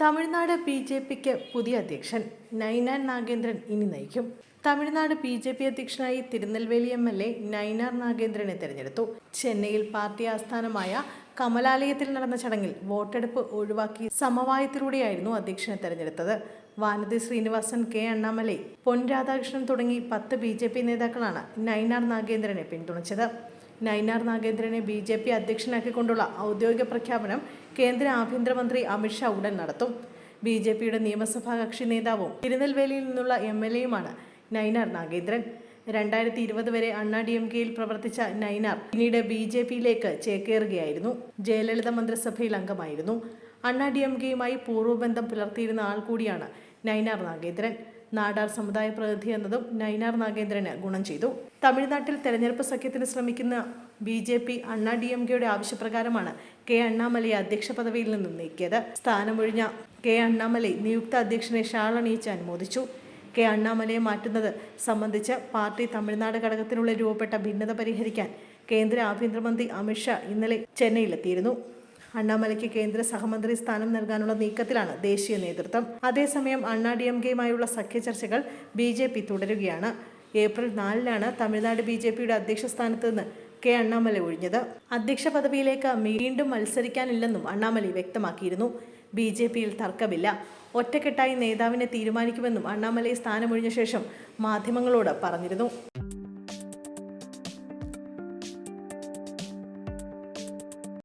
Tamil Nadu B J പിക്ക് പുതിയ അധ്യക്ഷൻ. നൈനാൻ നാഗേന്ദ്രൻ ഇനി നയിക്കും. തമിഴ്നാട് ബി ജെ പി അധ്യക്ഷനായി Tirunelveli M L A Nainar നാഗേന്ദ്രനെ തിരഞ്ഞെടുത്തു. ചെന്നൈയിൽ പാർട്ടി ആസ്ഥാനമായ കമലാലയത്തിൽ നടന്ന ചടങ്ങിൽ വോട്ടെടുപ്പ് ഒഴിവാക്കി സമവായത്തിലൂടെയായിരുന്നു അധ്യക്ഷനെ തെരഞ്ഞെടുത്തത്. വാനതി ശ്രീനിവാസൻ കെ അണ്ണാമലൈ പൊൻ രാധാകൃഷ്ണൻ തുടങ്ങി പത്ത് ബി നേതാക്കളാണ് നൈനാർ നാഗേന്ദ്രനെ പിന്തുണച്ചത്. നൈനാർ നാഗേന്ദ്രനെ ബി ജെ പി അധ്യക്ഷനാക്കിക്കൊണ്ടുള്ള ഔദ്യോഗിക പ്രഖ്യാപനം കേന്ദ്ര ആഭ്യന്തരമന്ത്രി അമിത്ഷാ ഉടൻ നടത്തും. ബി ജെ പിയുടെ നിയമസഭാ കക്ഷി നേതാവും തിരുനെൽവേലിയിൽ നിന്നുള്ള എം എൽ എയുമാണ് നൈനാർ നാഗേന്ദ്രൻ. രണ്ടായിരത്തി ഇരുപത് വരെ അണ്ണാ ഡി എം കെയിൽ പ്രവർത്തിച്ച നൈനാർ പിന്നീട് ബി ജെ പിയിലേക്ക് ചേക്കേറുകയായിരുന്നു. ജയലളിത മന്ത്രിസഭയിൽ അംഗമായിരുന്നു. അണ്ണാ ഡി എം കെയുമായി പൂർവബന്ധം പുലർത്തിയിരുന്ന ആൾ കൂടിയാണ് നൈനാർ നാഗേന്ദ്രൻ. നാടാർ സമുദായ പ്രതിനിധി എന്നതും നൈനാർ നാഗേന്ദ്രന് ഗുണം ചെയ്തു. തമിഴ്നാട്ടിൽ തെരഞ്ഞെടുപ്പ് സഖ്യത്തിന് ശ്രമിക്കുന്ന B J P Anna D M കെയുടെ ആവശ്യപ്രകാരമാണ് കെ അണ്ണാമലയെ അധ്യക്ഷ പദവിയിൽ നിന്നും നീക്കിയത്. സ്ഥാനമൊഴിഞ്ഞ കെ അണ്ണാമലൈ നിയുക്ത അധ്യക്ഷനെ ഷാളണിയിച്ച് അനുമോദിച്ചു. കെ അണ്ണാമലയെ മാറ്റുന്നത് സംബന്ധിച്ച് പാർട്ടി തമിഴ്നാട് ഘടകത്തിനുള്ളിൽ രൂപപ്പെട്ട ഭിന്നത പരിഹരിക്കാൻ കേന്ദ്ര ആഭ്യന്തരമന്ത്രി അമിത്ഷാ ഇന്നലെ ചെന്നൈയിലെത്തിയിരുന്നു. അണ്ണാമലയ്ക്ക് കേന്ദ്ര സഹമന്ത്രി സ്ഥാനം നൽകാനുള്ള നീക്കത്തിലാണ് ദേശീയ നേതൃത്വം. അതേസമയം അണ്ണാ ഡി എം കെയുമായുള്ള സഖ്യ ചർച്ചകൾ ബി ജെ പി തുടരുകയാണ്. ഏപ്രിൽ നാലിനാണ് തമിഴ്നാട് ബി ജെ പിയുടെ അധ്യക്ഷ സ്ഥാനത്ത് നിന്ന് കെ അണ്ണാമല ഒഴിഞ്ഞത്. അധ്യക്ഷ പദവിയിലേക്ക് വീണ്ടും മത്സരിക്കാനില്ലെന്നും അണ്ണാമലി വ്യക്തമാക്കിയിരുന്നു. ബി ജെ പിയിൽ തർക്കമില്ല. ഒറ്റക്കെട്ടായി നേതാവിനെ തീരുമാനിക്കുമെന്നും അണ്ണാമലൈ സ്ഥാനമൊഴിഞ്ഞ ശേഷം മാധ്യമങ്ങളോട് പറഞ്ഞിരുന്നു.